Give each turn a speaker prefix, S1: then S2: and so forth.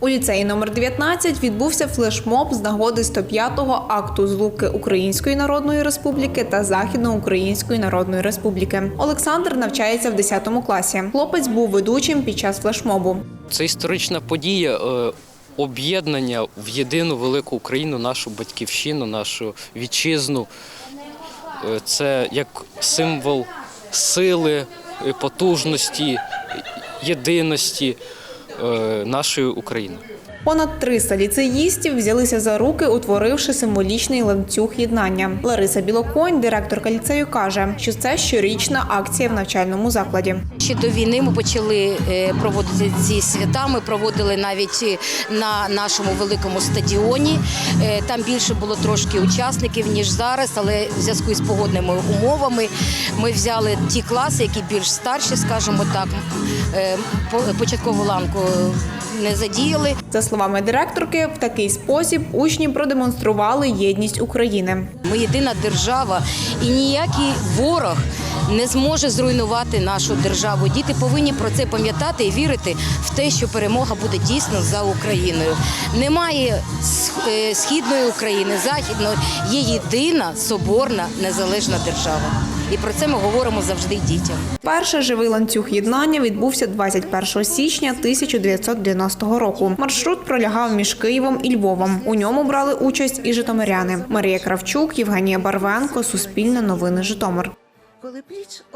S1: У ліцеї номер 19 відбувся флешмоб з нагоди 105-го акту злуки Української Народної Республіки та Західноукраїнської Народної Республіки. Олександр навчається в 10 класі. Хлопець був ведучим під час флешмобу.
S2: Це історична подія е, об'єднання в єдину велику Україну, нашу батьківщину, нашу вітчизну. Е, Це як символ сили, е, потужності, єдиності нашої України.
S1: Понад 300 ліцеїстів взялися за руки, утворивши символічний ланцюг єднання. Лариса Білоконь, директорка ліцею, каже, що це щорічна акція в навчальному закладі.
S3: Ще до війни ми почали е, проводити ці свята. Ми проводили навіть е, на нашому великому стадіоні. Е, Там більше було трошки учасників ніж зараз, але в зв'язку з погодними умовами ми взяли ті класи, які більш старші, скажімо так. Е, по- Початкову ланку не задіяли.
S1: За словами директорки, в такий спосіб учні продемонстрували єдність України.
S3: Ми єдина держава, і ніякий ворог не зможе зруйнувати нашу державу. Діти повинні про це пам'ятати і вірити в те, що перемога буде дійсно за Україною. Немає е, східної України, західної є єдина соборна незалежна держава. І про це ми говоримо завжди дітям.
S1: Перший живий ланцюг єднання відбувся 21 січня 1990 року. Маршрут пролягав між Києвом і Львовом. У ньому брали участь і житомиряни. Марія Кравчук, Євгенія Барвенко, Суспільне новини Житомир.
S4: Коли пліч